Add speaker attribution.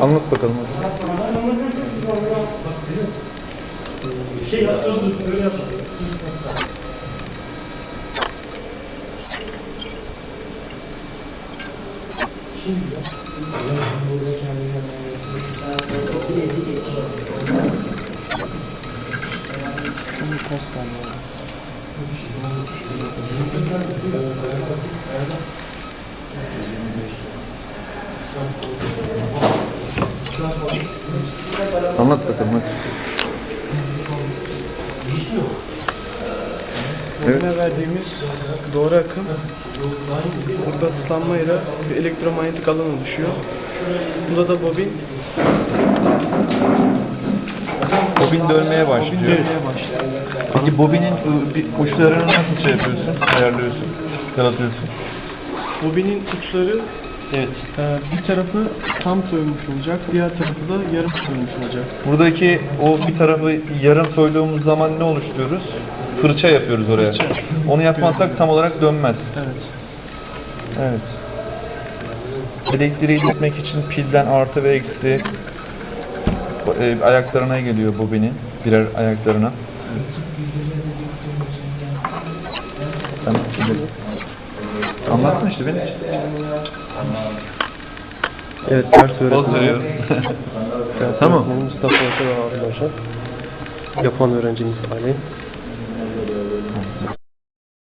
Speaker 1: Anlat bakalım.
Speaker 2: Şey yapıyoruz, böyle yapalım.
Speaker 1: Anlat bakalım hadi. Evet.
Speaker 3: Bugüne verdiğimiz doğru akım burada ıslanmayla bir elektromanyetik alan oluşuyor. Burada da bobin
Speaker 1: Bobin dönmeye
Speaker 3: bobin
Speaker 1: başlıyor.
Speaker 3: dönmeye başlıyor.
Speaker 1: Peki bobinin ı, bir uçlarını nasıl şey yapıyorsun? Ayarlıyorsun, yaratıyorsun.
Speaker 3: Bobinin uçları
Speaker 1: Evet.
Speaker 3: e, bir tarafı tam soyulmuş olacak, diğer tarafı da yarım soyulmuş olacak.
Speaker 1: Buradaki o bir tarafı yarım soyduğumuz zaman ne oluşturuyoruz? Fırça yapıyoruz oraya.
Speaker 3: Fırça.
Speaker 1: Onu yapmazsak tam olarak dönmez.
Speaker 3: Evet.
Speaker 1: Evet. Elektriği iletmek için pilden artı ve eksi e, ayaklarına geliyor bobinin. Birer ayaklarına. Tamam. Anlattın işte beni.
Speaker 4: Evet, ders öğretmeni. ders
Speaker 1: tamam.
Speaker 4: Öğretmeni Mustafa Özel arkadaşlar. Yapan öğrencimiz Ali.